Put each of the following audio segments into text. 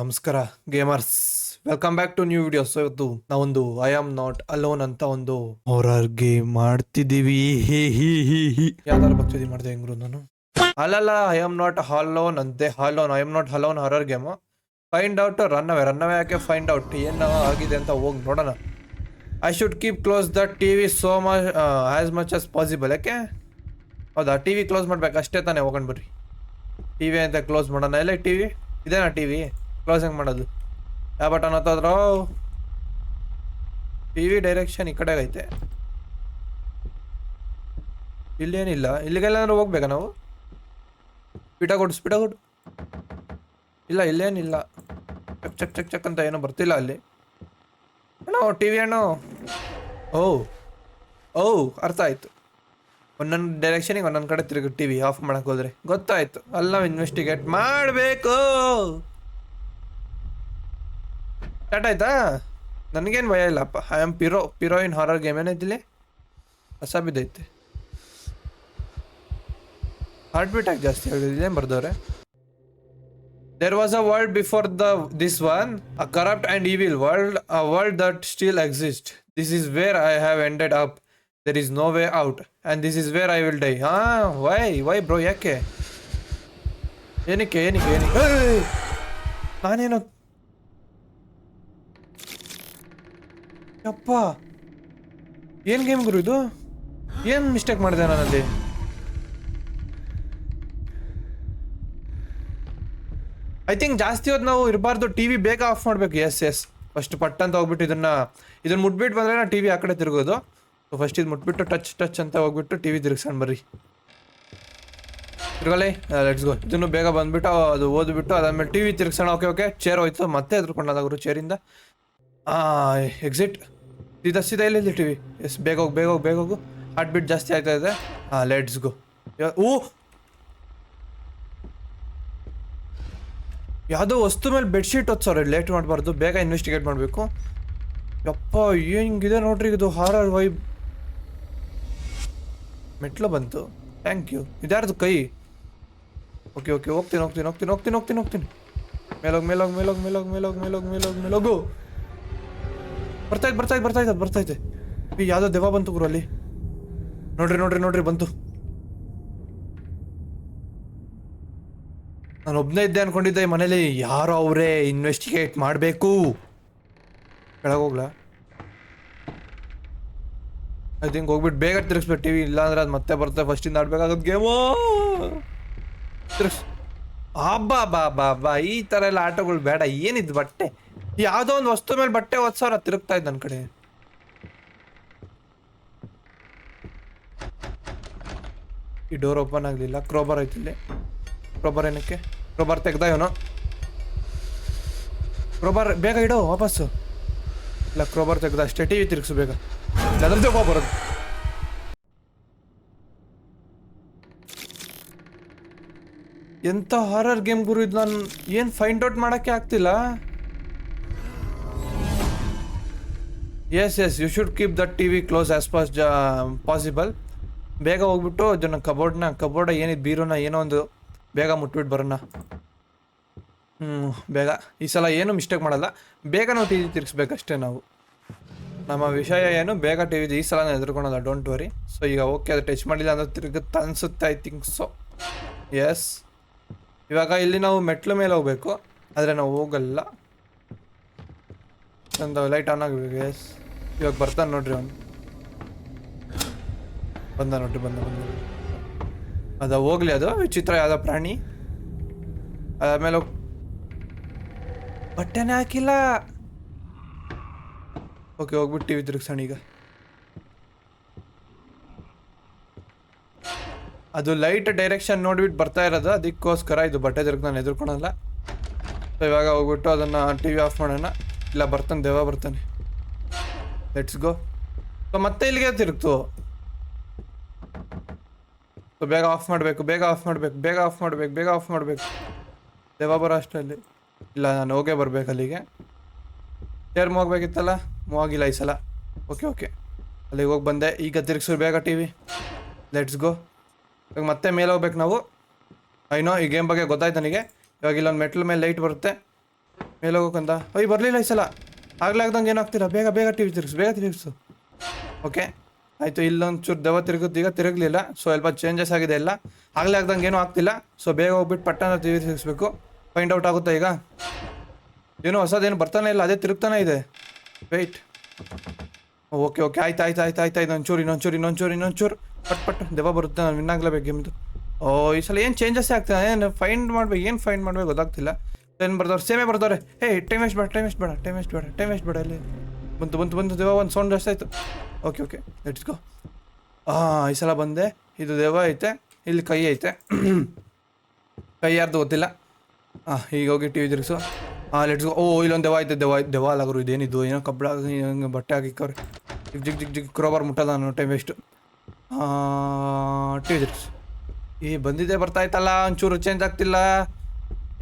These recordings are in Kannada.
ನಮಸ್ಕಾರ gamers welcome back to new videos ಇವತ್ತು ನಾವೊಂದು ಐ ಆಮ್ ನಾಟ್ ಅಲೋನ್ ಅಂತ ಒಂದು ಹಾರರ್ ಗೇಮ್ ಮಾಡ್ತಿದ್ದೀವಿ. ಹಿ ಹಿ ಹಿ ಯಾವ್ದಾರು ಭಕ್ತಿ ಮಾಡಿದೆ ಹೆಂಗ್ರು ನಾನು ಅಲ್ಲಲ್ಲ ಐ ಆಮ್ ನಾಟ್ ಹಲೋನ್ ಅಂತೆ. Alone I am not alone horror game find out run away run away ಯಾಕೆ ಫೈಂಡ್ ಔಟ್ ಏನು ಆಗಿದೆ ಅಂತ ಹೋಗಿ ನೋಡೋಣ. I should keep close the T V so much as much as possible ಯಾಕೆ? ಹೌದಾ? ಟಿ ವಿ ಕ್ಲೋಸ್ ಮಾಡ್ಬೇಕು. ಅಷ್ಟೇ ತಾನೇ ಹೋಗೋಣ ಬರ್ರಿ ಟಿ ವಿ ಅಂತ ಕ್ಲೋಸ್ ಮಾಡೋಣ. ಎಲ್ಲ ಟಿ ವಿ ಇದೇನಾ ಟಿ ವಿ ಕ್ಲೋಸ್ ಹೆಂಗೆ ಮಾಡೋದು. ಯಾವ ಬಟನ್ ಹತ್ತಾದ್ರು? ಟಿ ವಿ ಡೈರೆಕ್ಷನ್ ಈ ಐತೆ. ಇಲ್ಲೇನಿಲ್ಲ. ಇಲ್ಲಿಗೆಲ್ಲಾದ್ರೂ ಹೋಗ್ಬೇಕಾ ನಾವು? ಸ್ಪೀಟಾಗಿ ಕೊಡು ಇಲ್ಲ, ಇಲ್ಲೇನಿಲ್ಲ. ಚಕ್ ಚಕ್ ಚಕ್ ಚಕ್ ಅಂತ ಏನೋ ಬರ್ತಿಲ್ಲ ಅಲ್ಲಿ. ಅಣ್ಣ ಟಿ ವಿ ಅಣ್ಣ. ಓ ಓ, ಅರ್ಥ ಆಯಿತು. ಒಂದೊಂದು ಡೈರೆಕ್ಷನಿಗೆ ಒಂದೊಂದು ಕಡೆ ತಿರುಗಿ ಟಿ ವಿ ಆಫ್ ಮಾಡೋಕ್ಕೆ ಹೋದರೆ ಗೊತ್ತಾಯ್ತು. ಅಲ್ಲಿ ನಾವು ಇನ್ವೆಸ್ಟಿಗೇಟ್ ಮಾಡಬೇಕು. ಸ್ಟಾರ್ಟ್ ಆಯ್ತಾ? ನನಗೇನು ಭಯ ಇಲ್ಲಪ್ಪ I am pro pro in horror game ಏನೈತಿಲ್ಲಿ ಹೊಸ ಬಿದ್ದೈತೆ ಹಾರ್ಟ್ ಬೀಟ್ ಆಗಿ ಜಾಸ್ತಿ ಏನು ಬರ್ದವ್ರೆ. There was a world before the this one a corrupt and evil world a world that still exist this is where I have ended up there is no way out and this is where I will die ಹಾ ವೈ ವೈ ಬ್ರೋ ಯಾಕೆ? ಏನಕ್ಕೆ ಏನಕ್ಕೆ ಏನಕ್ಕೆ! ನಾನೇನು ಅಪ್ಪ ಏನ್ ಗೇಮ್ ಗುರು ಇದು? ಏನ್ ಮಿಸ್ಟೇಕ್ ಮಾಡಿದೆ ನಾನಲ್ಲಿ ಐ ಥಿಂಕ್ ಜಾಸ್ತಿ ಹೊತ್ತು ನಾವು ಇರಬಾರ್ದು ಟಿ ವಿ ಬೇಗ ಆಫ್ ಮಾಡಬೇಕು. ಎಸ್ ಎಸ್ ಫಸ್ಟ್ ಪಟ್ ಅಂತ ಹೋಗ್ಬಿಟ್ಟು ಇದನ್ನ ಇದನ್ನ ಮುಟ್ಬಿಟ್ಟು ಬಂದರೆ ನಾ ಟಿ ವಿ ಆ ಕಡೆ ತಿರುಗೋದು. ಫಸ್ಟ್ ಇದು ಮುಟ್ಬಿಟ್ಟು ಟಚ್ ಟಚ್ ಅಂತ ಹೋಗ್ಬಿಟ್ಟು ಟಿ ವಿ ತಿರುಗಿಸ್ಕೊಂಡು ಬರ್ರಿ. ತಿರ್ಗಲೇ ಲೆಟ್ಸ್ ಗೋ ಇದನ್ನು ಬೇಗ ಬಂದ್ಬಿಟ್ಟು, ಅದು ಓದ್ಬಿಟ್ಟು, ಅದಾದ್ಮೇಲೆ ಟಿ ವಿ ತಿರ್ಗ್ಸೋಣ. ಓಕೆ ಓಕೆ ಚೇರ್ ಹೋಯ್ತು. ಮತ್ತೆ ಎದ್ರುಕೊಂಡಾದ್ರು ಚೇರಿಂದ ಎಕ್ಸಿಟ್ ಸೀದಾ ಸೀದಾ ಇಲ್ಲಿ ಟಿ ವಿ ಎಸ್, ಬೇಗ ಹೋಗಿ ಬೇಗ ಹೋಗಿ, ಬೇಗ ಹೋಗು. ಹಾರ್ಟ್ ಬೀಟ್ ಜಾಸ್ತಿ ಆಗ್ತಾ ಇದೆ. ಹಾಂ ಲೆಟ್ಸ್ ಗೋ ಓ ಯಾವುದೋ ವಸ್ತು ಮೇಲೆ ಬೆಡ್ಶೀಟ್ ಹೊತ್ಸವ್ರೆ ಲೇಟ್ ಮಾಡಬಾರ್ದು, ಬೇಗ ಇನ್ವೆಸ್ಟಿಗೇಟ್ ಮಾಡಬೇಕು. ಯಪ್ಪ, ಹೆಂಗಿದೆ ನೋಡ್ರಿ ಇದು? ಹಾರರ್ ವೈಬ್ ಮೆಟ್ಲು ಬಂತು. ಥ್ಯಾಂಕ್ ಯು ಇದ್ಯಾರ್ದು ಕೈ? ಓಕೆ ಓಕೆ ಹೋಗ್ತೀನಿ ಹೋಗ್ತೀನಿ ಹೋಗ್ತೀನಿ ಹೋಗ್ತೀನಿ ಹೋಗ್ತೀನಿ ಹೋಗ್ತೀನಿ. ಮೇಲೋಗಿ ಮೇಲೋಗಿ ಮೇಲೋಗಿ ಮೇಲೋಗಿ ಮೇಲೋಗಿ ಮೇಲೋಗಿ ಮೇಲೋಗಿ, ಮೇಲೋಗು. ಬರ್ತಾಯ್ತು ಬರ್ತಾ ಬರ್ತಾಯ್ತು ಬರ್ತಾ ಬರ್ತೈತೆ ಈ ಯಾವ್ದೋ ದೆವ್ವ ಬಂತು ಗುರು ಅಲ್ಲಿ. ನೋಡ್ರಿ ನೋಡ್ರಿ ನೋಡ್ರಿ, ಬಂತು. ನಾನು ಒಬ್ಬನೇ ಇದ್ದೆ ಅನ್ಕೊಂಡಿದ್ದೆ, ಈ ಮನೇಲಿ ಯಾರೋ ಅವರೇ ಇನ್ವೆಸ್ಟಿಗೇಟ್ ಮಾಡಬೇಕು. ಕೆಳಗೋಗ್ಲಾ ಐ ಥಿಂಕ್ ಹೋಗ್ಬಿಟ್ಟು ಬೇಗ ತಿರ್ಗಿಸ್ಬೇಕು ಟಿ ವಿ ಇಲ್ಲಾಂದ್ರೆ ಅದು ಮತ್ತೆ ಬರುತ್ತೆ. ಫಸ್ಟಿಂದ ಆಡ್ಬೇಕಾಗದ್ ಗೇಮು ತಿರ್ಗ್ಸ್. ಅಬ್ಬಾ ಬಾ ಬಾ ಬಾ ಈ ಥರ ಎಲ್ಲ ಆಟಗಳು ಬೇಡ. ಏನಿದು ಬಟ್ಟೆ? ಯಾವುದೋ ಒಂದು ವಸ್ತು ಮೇಲೆ ಬಟ್ಟೆ ಒತ್ಸವ್ರ ತಿರುಗ್ತಾ ಇದ್ದ ನನ್ನ ಕಡೆ. ಈ ಡೋರ್ ಓಪನ್ ಆಗಲಿಲ್ಲ. ಕ್ರೋಬರ್ ಐತಿ ಇಲ್ಲಿ. ಕ್ರೋಬರ್ ಏನಕ್ಕೆ? ಕ್ರೋಬರ್ ತೆಗ್ದ ಇವನು. ಕ್ರೋಬರ್ ಬೇಗ ಇಡೋ, ವಾಪಸ್ಸು. ಇಲ್ಲ ಕ್ರೋಬರ್ ತೆಗ್ದ ಅಷ್ಟೇ. ಟಿ ವಿ ತಿರುಗಿಸು ಬೇಗ. ಅದ್ರ ದೆವ್ವ ಬರೋದು. ಎಂಥ ಹಾರರ್ ಗೇಮ್ ಗುರು ಇದು ನಾನು ಏನು ಫೈಂಡ್ ಔಟ್ ಮಾಡೋಕ್ಕೆ ಆಗ್ತಿಲ್ಲ? Yes yes you should keep that T V close as pass possible ಬೇಗ ಹೋಗ್ಬಿಟ್ಟು ಇದನ್ನ ಕಬೋರ್ಡ್ನ ಕಬೋರ್ಡ ಏನಿದೆ ಬೀರೋನ ಏನೋ ಒಂದು ಬೇಗ ಮುಟ್ಬಿಟ್ಟು ಬರೋಣ. ಹ್ಞೂ ಬೇಗ. ಈ ಸಲ ಏನು ಮಿಸ್ಟೇಕ್ ಮಾಡಲ್ಲ. ಬೇಗ ನಾವು ಟಿ ವಿ ತಿರ್ಗಿಸ್ಬೇಕಷ್ಟೇ ನಾವು. ನಮ್ಮ ವಿಷಯ ಏನು, ಬೇಗ ಟಿ ವಿ ಈ ಸಲ ನಾನು ಎದುರ್ಕೊಳಲ್ಲ ಡೋಂಟ್ ವರಿ ಸೊ ಈಗ ಓಕೆ ಅದು ಟಚ್ ಮಾಡಿಲ್ಲ ಅಂದ್ರೆ ತಿರುಗುತ್ತೆ ಅನಿಸುತ್ತೆ ಐ ಥಿಂಕ್ ಸೊ ಎಸ್ ಇವಾಗ ಇಲ್ಲಿ ನಾವು ಮೆಟ್ಲು ಮೇಲೆ ಹೋಗಬೇಕು. ಆದರೆ ನಾವು ಹೋಗಲ್ಲ. ಒಂದು ಲೈಟ್ ಆನ್ ಆಗಬೇಕು ಎಸ್ ಇವಾಗ ಬರ್ತಾನೆ ನೋಡ್ರಿ ಅವನು. ಬಂದ ನೋಡ್ರಿ, ಬಂದ ಬಂದ. ಅದ ಹೋಗ್ಲಿ ಅದು, ವಿಚಿತ್ರ ಯಾವ್ದೋ ಪ್ರಾಣಿ. ಅದಾದ್ಮೇಲೆ ಬಟ್ಟೆನೆ ಹಾಕಿಲ್ಲ. ಓಕೆ ಹೋಗ್ಬಿಟ್ಟು ಟಿವಿ ತಿರುಗ್ಸೋಣ ಈಗ. ಅದು ಲೈಟ್ ಡೈರೆಕ್ಷನ್ ನೋಡ್ಬಿಟ್ಟು ಬರ್ತಾ ಇರೋದು, ಅದಕ್ಕೋಸ್ಕರ ಇದು ಬಟ್ಟೆ ತಿರುಗಿ ನಾನು ಎದುರ್ಕೊಳಲ್ಲ. ಸೊ ಇವಾಗ ಹೋಗ್ಬಿಟ್ಟು ಅದನ್ನು ಟಿ ವಿ ಆಫ್ ಮಾಡೋಣ. ಇಲ್ಲ, ಬರ್ತಾನೆ, ದೇವ ಬರ್ತಾನೆ. ಲೆಟ್ಸ್ ಗೋ ಸೊ ಮತ್ತೆ ಇಲ್ಲಿಗೆ ತಿರುಗ್ತು. ಸೊ ಬೇಗ ಆಫ್ ಮಾಡಬೇಕು, ಬೇಗ ಆಫ್ ಮಾಡಬೇಕು, ಬೇಗ ಆಫ್ ಮಾಡಬೇಕು, ಬೇಗ ಆಫ್ ಮಾಡಬೇಕು. ದೇವ ಬರೋ ಅಷ್ಟರಲ್ಲಿ. ಇಲ್ಲ, ನಾನು ಹೋಗೇ ಬರಬೇಕು ಅಲ್ಲಿಗೆ. ಚೇರ್ ಹೋಗ್ಬೇಕಿತ್ತಲ್ಲ ಮೂವ್ ಆಗಿಲ್ಲ ಈ ಸಲ. ಓಕೆ ಓಕೆ ಅಲ್ಲಿಗೆ ಹೋಗಿ ಬಂದೆ. ಈಗ ತಿರ್ಗಿಸು ಬೇಗ ಟಿ ವಿ ಲೆಟ್ಸ್ ಗೋ ಇವಾಗ ಮತ್ತೆ ಮೇಲೆ ಹೋಗ್ಬೇಕು ನಾವು. ಐನೋ ಈ ಗೇಮ್ ಬಗ್ಗೆ ಗೊತ್ತಾಯ್ತು ನನಗೆ. ಇವಾಗ ಇಲ್ಲೊಂದು ಮೆಟ್ಲ ಮೇಲೆ ಲೈಟ್ ಬರುತ್ತೆ. ಮೇಲೆ ಹೋಗೋಕಂತ ಅಯ್ಯ ಬರಲಿಲ್ಲ ಈ ಸಲ. ಆಗ್ಲಾಗ್ದಂಗೆ ಏನಾಗ್ತಿಲ್ಲ ಬೇಗ ಬೇಗ ಟಿ ವಿ ತಿರ್ಗಿಸು, ಬೇಗ ತಿರುಗಿಸು. ಓಕೆ ಆಯಿತು ಇಲ್ಲೊಂದು ಚೂರು ದೆವ್ವ ತಿರುಗುತ್ತೆ ಈಗ ತಿರುಗಲಿಲ್ಲ. ಸೊ ಸ್ವಲ್ಪ ಚೇಂಜಸ್ ಆಗಿದೆ ಎಲ್ಲ. ಆಗಲೇ ಆಗ್ದಂಗೆ ಏನೂ ಆಗ್ತಿಲ್ಲ. ಸೊ ಬೇಗ ಹೋಗ್ಬಿಟ್ಟು ಪಟ್ಟಣ ಟಿ ವಿ ತಿರುಗಿಸ್ಬೇಕು. ಫೈಂಡ್ ಔಟ್ ಆಗುತ್ತಾ ಈಗ? ಏನೋ ಹೊಸದೇನು ಬರ್ತಾನೆ ಇಲ್ಲ, ಅದೇ ತಿರುಗ್ತಾನೆ ಇದೆ. ವೆಯ್ಟ್ ಓಕೆ ಓಕೆ ಆಯ್ತು ಆಯ್ತು ಆಯ್ತು ಆಯ್ತು ಆಯ್ತು. ಇನ್ನೊಂಚೂರು ಇನ್ನೊಂಚೂರು ಇನ್ನೊಂಚೂರು ಇನ್ನೊಂಚೂರು. ಪಟ್ ಪಟ್. ದೆವ್ವ ಬರುತ್ತೆ? ನಾನು ವಿನ್ ಆಗ್ಲೇಬೇಕು ಗೇಮ್ದು. ಓ ಈ ಸಲ ಏನು ಚೇಂಜಸ್ ಆಗ್ತಾನೆ ಏನು ಫೈಂಡ್ ಮಾಡ್ಬೇಕು? ಏನು ಫೈಂಡ್ ಮಾಡ್ಬೇಕು ಗೊತ್ತಾಗ್ತಿಲ್ಲ. ಏನು ಬರ್ದವ್ರು? ಸೇಮೇ ಬರ್ದವ್ರೆ. ಹೇ ಟೈಮ್ ವೇಸ್ಟ್ ಬೇಡ ಟೈಮ್ ವೇಸ್ಟ್ ಬೇಡ ಟೈಮ್ ವೇಸ್ಟ್ ಬೇಡ ಟೈಮ್ ವೇಸ್ಟ್ ಬೇಡ ಇಲ್ಲಿ. ಬಂತು ಬಂತು ಬಂತು ದೇವ, ಒಂದು ಸೌಂಡ್ ಜಾಸ್ತಿ ಆಯಿತು. ಓಕೆ ಓಕೆ ಲೆಟ್ಸ್ ಗೋ ಹಾಂ ಈ ಸಲ ಬಂದೆ. ಇದು ದೇವ ಐತೆ, ಇಲ್ಲಿ ಕೈ ಐತೆ. ಕೈ ಯಾರ್ದು ಗೊತ್ತಿಲ್ಲ. ಹಾಂ ಈಗ ಹೋಗಿ ಟಿ ವಿ ತಿರುಗಿಸು ಹಾಂ ಲೆಟ್ಸ್ ಗೋ ಓ, ಇಲ್ಲೊಂದು ದೇವ ಐತೆ ದೆವ್ವ ದೇವ ಅಲ್ಲಾಗರು ಇದೇನಿದು, ಏನೋ ಕಬ್ಬಳ ಹಿಂಗೆ ಬಟ್ಟೆ ಹಾಕಿಕ್ಕವ್ರೆ. ಜಿಗ್ ಜಿಗ್ ಜಿಗ್ ಜಿಗ್ ಕ್ರೋಬಾರ್ ಮುಟ್ಟದ ನಾನು ಟೈಮ್ ವೇಸ್ಟು ಟಿ ವಿ ತಿರುಗಿಸು. ಈ ಬಂದಿದ್ದೆ ಬರ್ತಾ ಇತ್ತಲ್ಲ, ಒಂಚೂರು ಚೇಂಜ್ ಆಗ್ತಿಲ್ಲ.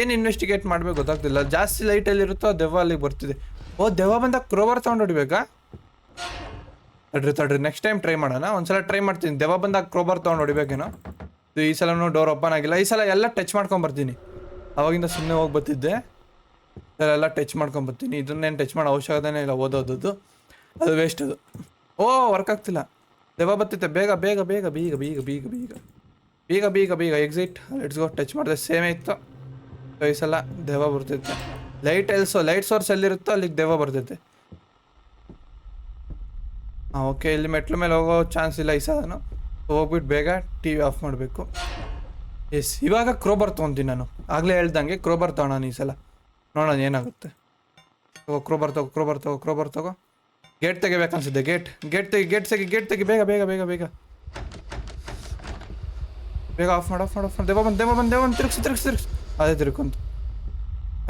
ಏನು ಇನ್ವೆಸ್ಟಿಗೇಟ್ ಮಾಡ್ಬೇಕು ಗೊತ್ತಾಗ್ತಿಲ್ಲ. ಜಾಸ್ತಿ ಲೈಟಲ್ಲಿ ಇರುತ್ತೋ ದೆವ್ವ ಅಲ್ಲಿಗೆ ಬರ್ತಿದೆ. ಓ, ದೆವ್ವ ಬಂದಾಗ ಕ್ರೋಬರ್ ತೊಗೊಂಡು ಹೊಡಿಬೇಕಾ? ತಡ್ರಿ ತಡ್ರಿ ನೆಕ್ಸ್ಟ್ ಟೈಮ್ ಟ್ರೈ ಮಾಡೋಣ. ಒಂದ್ಸಲ ಟ್ರೈ ಮಾಡ್ತೀನಿ. ದೆವ್ವ ಬಂದಾಗ ಕ್ರೋಬರ್ ತೊಗೊಂಡು ಹೊಡಿಬೇಕೇನೋ? ಈ ಸಲನು ಡೋರ್ ಓಪನ್ ಆಗಿಲ್ಲ. ಈ ಸಲ ಎಲ್ಲ ಟಚ್ ಮಾಡ್ಕೊಂಬರ್ತೀನಿ ಅವಾಗಿಂದ ಸುಮ್ಮನೆ ಹೋಗಿ ಬರ್ತಿದ್ದೆ. ಎಲ್ಲ ಟಚ್ ಮಾಡ್ಕೊಂಡ್ ಬರ್ತೀನಿ. ಇದನ್ನೇನು ಟಚ್ ಮಾಡೋ ಅವಶ್ಯಕತೆನೇ ಇಲ್ಲ ಓದೋದದ್ದು. ಅದು ವೇಸ್ಟ್ ಅದು. ಓ ವರ್ಕ್ ಆಗ್ತಿಲ್ಲ. ದೆವ್ವ ಬರ್ತಿತ್ತೆ ಬೇಗ ಬೇಗ ಬೇಗ, ಬೀಗ ಬೀಗ ಬೀಗ ಬೀಗ ಬೀಗ. ಬೀಗ ಬೀಗ ಎಕ್ಸಿಟ್ ಲೆಟ್ಸ್ ಗೋ ಟಚ್ ಮಾಡಿದೆ. ಸೇಮ್ ಇತ್ತು. ಸೊ ಈ ಸಲ ದೆವ್ವ ಬರ್ತೈತೆ. ಲೈಟ್ ಎಲ್ಸೋ ಲೈಟ್ ಸೋರ್ಸ್ ಎಲ್ಲಿರುತ್ತೋ ಅಲ್ಲಿಗೆ ದೆವ್ವ ಬರ್ತೈತೆ. ಹಾಂ ಓಕೆ ಇಲ್ಲಿ ಮೆಟ್ಲ ಮೇಲೆ ಹೋಗೋ ಚಾನ್ಸ್ ಇಲ್ಲ ಈ ಸಲನು. ಹೋಗ್ಬಿಟ್ಟು ಬೇಗ ಟಿ ವಿ ಆಫ್ ಮಾಡಬೇಕು. ಎಸ್ ಇವಾಗ ಕ್ರೋಬರ್ ತೊಗೊತೀನಿ ನಾನು. ಆಗಲೇ ಹೇಳ್ದಂಗೆ ಕ್ರೋಬರ್ ತೊಗೊಳೋಣ ಈ ಸಲ. ನೋಡೋಣ ಏನಾಗುತ್ತೆ. ತಗೋ ಕ್ರೋಬರ್ ತಗೋ ಕ್ರೋಬರ್ ತಗೋ ಕ್ರೋಬರ್ ತಗೋ. ಗೇಟ್ ತೆಗಿಬೇಕನ್ಸುತ್ತೆ ಗೇಟ್ ಗೇಟ್ ತೆಗಿ ಗೇಟ್ ತೆಗಿ ಗೇಟ್ ತೆಗಿ, ಬೇಗ ಬೇಗ ಬೇಗ ಬೇಗ. ಬೇಗ ಆಫ್ ಮಾಡಿ ಆಫ್ ಮಾಡಿ ಆಫ್ ಮಾಡಿ. ದೇವ ಬಂದು ದೇವ ಬಂದು ದೇವ ಬಂದು, ತಿರುಗಿಸಿ ತಿರುಗಿಸಿ ತಿರುಗಿಸಿ. ಅದೇ ತಿರ್ಕೊಂತು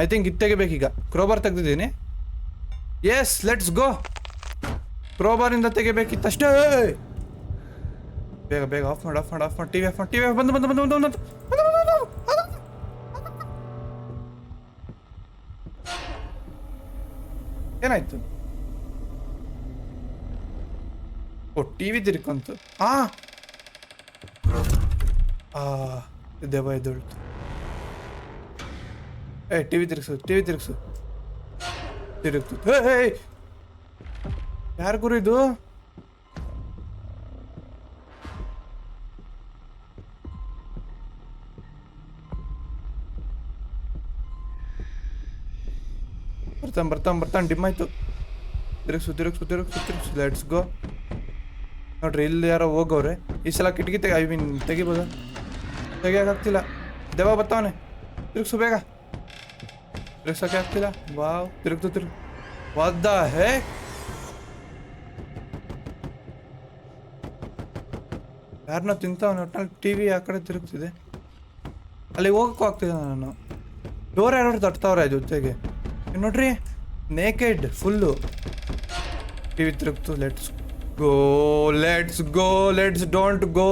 ಐ ಥಿಂಕ್ ಇದು ತೆಗಿಬೇಕೀಗ. ಕ್ರೋಬರ್ ತೆಗ್ದಿದ್ದೀನಿ. ಎಸ್ ಲೆಟ್ಸ್ ಗೋ ಕ್ರೋಬಾರಿಂದ ತೆಗಿಬೇಕಿತ್ತಷ್ಟೇ ಬೇಗ ಬೇಗ ಆಫ್ ಮಾಡಿ ಆಫ್ ಮಾಡಿ ಆಫ್ ಮಾಡಿ. ಟಿವಿ ಆಫ್ ಮಾಡಿ ಟಿವಿ ಆಫ್ ಬಂದು ಬಂದು ಬಂದು ಬಂದು ಬಂದು. ಏನಾಯ್ತು? ಓ ಟಿವಿ ತಿರ್ಕೊಂತು. ಆ! ದೆವ್ವ ಎದ್ದೊಳ್ತು ಏ, ಟಿವಿ ತಿರುಗಿಸು ಟಿವಿ ತಿರುಗಿಸು. ತಿರುಗ್ತು ಯಾರು ಗುರು ಇದು? ಬರ್ತಾನೆ ಬರ್ತಾನೆ ಬರ್ತಾನೆ, ಡಿಮ್ ಆಯ್ತು. ತಿರುಗಿಸು ತಿರುಗಿಸು ತಿರುಗಿಸು ತಿರುಗಿಸು ಲೆಟ್ಸ್ ಗೋ ನೋಡ್ರಿ, ಇಲ್ಲಿ ಯಾರೋ ಹೋಗೋರೆ ಈ ಸಲ ಕಿಟಕಿ ತೆಗಿ ಐ ಮೀನ್ ತೆಗಿಬೋದ? ತೆಗಿಯೋಕ್ಕಾಗ್ತಿಲ್ಲ ದೆವ್ವ ಬರ್ತಾವನೆ. ತಿರುಗಿಸು ಬೇಗ. ತಿರುಗ್ಸೋಕೆ ಆಗ್ತಿಲ್ಲ ವಾವ್ ತಿರುಗ್ತು What the ಹೇ ಯಾರನ್ನ ತಿಂತಾವನೆ ಒಟ್ಟಿನಲ್ಲಿ ಟಿ ವಿ ಆ ಕಡೆ ತಿರುಗ್ತಿದೆ. ಅಲ್ಲಿ ಹೋಗಕ್ಕೂ ಆಗ್ತಿದೆ ನಾನು. ಡೋರ್ ಯಾರು ತಟ್ತಾವ್ರೆ ಜೊತೆಗೆ. ನೋಡ್ರಿ naked full T V ತಿರುಗ್ತು. Let's go let's go let's don't go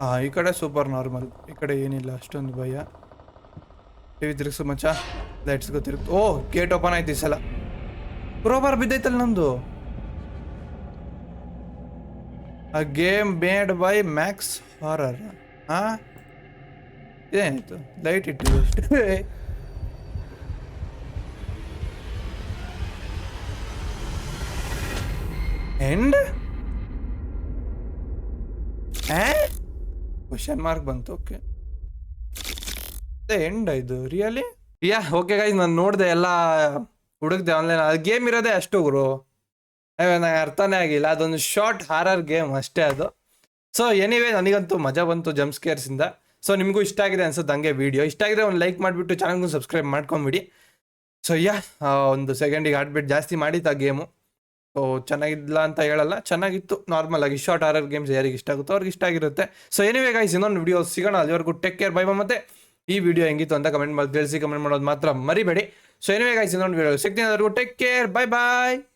ಹಾಂ ಈ ಕಡೆ ಸೂಪರ್ ನಾರ್ಮಲ್ ಈ ಕಡೆ ಏನಿಲ್ಲ, ಅಷ್ಟೊಂದು ಭಯ. ಟಿವಿ ತಿರುಗಿಸು ಮಚ್ಚ. ಲೆಟ್ಸ್ ಗೋ ತಿರುಗ್ತು ಓ ಗೇಟ್ ಓಪನ್ ಆಯ್ತು ಈ ಸಲ. ಕ್ರೋಬಾರ್ ಬಿದ್ದೈತಲ್ಲ ನಮ್ಮದು ಆ game made by Max horror ಹಾಂ ಏನಾಯ್ತು? ಲೈಟ್ ಇಟ್ಟಿದ್ದು ಅಷ್ಟೇ ಎಂಡ್ ಕ್ವಶನ್ ಮಾರ್ಕ್ ಬಂತು ಓಕೆ ಎಂಡ್ ಇದು ರಿಯಲಿ ಯಾ ಓಕೆ ಗೈಸ್ ನಾನು ನೋಡಿದೆ ಎಲ್ಲ ಹುಡುಕ್ದೆ ಆನ್ಲೈನ್ ಅದು ಗೇಮ್ ಇರೋದೇ ಅಷ್ಟು ಗುರು. ನನಗೆ ಅರ್ಥನೇ ಆಗಿಲ್ಲ. ಅದೊಂದು ಶಾರ್ಟ್ ಹಾರರ್ ಗೇಮ್ ಅಷ್ಟೇ ಅದು. ಸೊ ಎನಿವೇ ನನಗಂತೂ ಮಜಾ ಬಂತು ಜಂಪ್ ಸ್ಕೇರ್ಸಿಂದ ಸೊ ನಿಮಗೂ ಇಷ್ಟ ಆಗಿದೆ ಅನ್ಸುತ್ತೆ ಹಂಗೆ ವಿಡಿಯೋ ಇಷ್ಟ ಆಗಿದೆ ಒಂದು ಲೈಕ್ ಮಾಡಿಬಿಟ್ಟು ಚಾನಲ್ಗೂ ಸಬ್ಸ್ಕ್ರೈಬ್ ಮಾಡ್ಕೊಂಬಿಡಿ. ಸೊ ಯಾ ಒಂದು ಸೆಕೆಂಡಿಗೆ ಆಡ್ಬಿಟ್ಟು ಜಾಸ್ತಿ ಮಾಡಿತ್ತು ಆ ಗೇಮು ಸೊ ಚೆನ್ನಾಗಿಲ್ಲ ಅಂತ ಹೇಳಲ್ಲ. ಚೆನ್ನಾಗಿತ್ತು. ನಾರ್ಮಲ್ ಆಗಿ ಶಾರ್ಟ್ ಆರ್ ಗೇಮ್ಸ್ ಯಾರಿಗೆ ಇಷ್ಟ ಆಗುತ್ತೋ ಅವ್ರಿಗೆ ಇಷ್ಟ ಆಗಿರುತ್ತೆ. ಸೊ ಎನಿವೇ ಗೈಸ್ ಇನ್ನೊಂದು ವಿಡಿಯೋ ಸಿಗೋಣ. ಅಲ್ಲಿವರೆಗೂ ಟೇಕ್ ಕೇರ್ ಬೈ ಮತ್ತೆ ಈ ವಿಡಿಯೋ ಹೆಂಗಿತ್ತು ಅಂತ ಕಮೆಂಟ್ ಮಾಡಿ ತಿಳಿಸಿ ಕಮೆಂಟ್ ಮಾಡೋದು ಮಾತ್ರ ಮರಿಬೇಡಿ. ಸೊ ಏನೇ ಗೈಸ್ ಇನ್ನೊಂದು ವಿಡಿಯೋ ಸಿಗ್ತೀನಿ. ಟೇಕ್ ಕೇರ್ ಬೈ ಬಾಯ್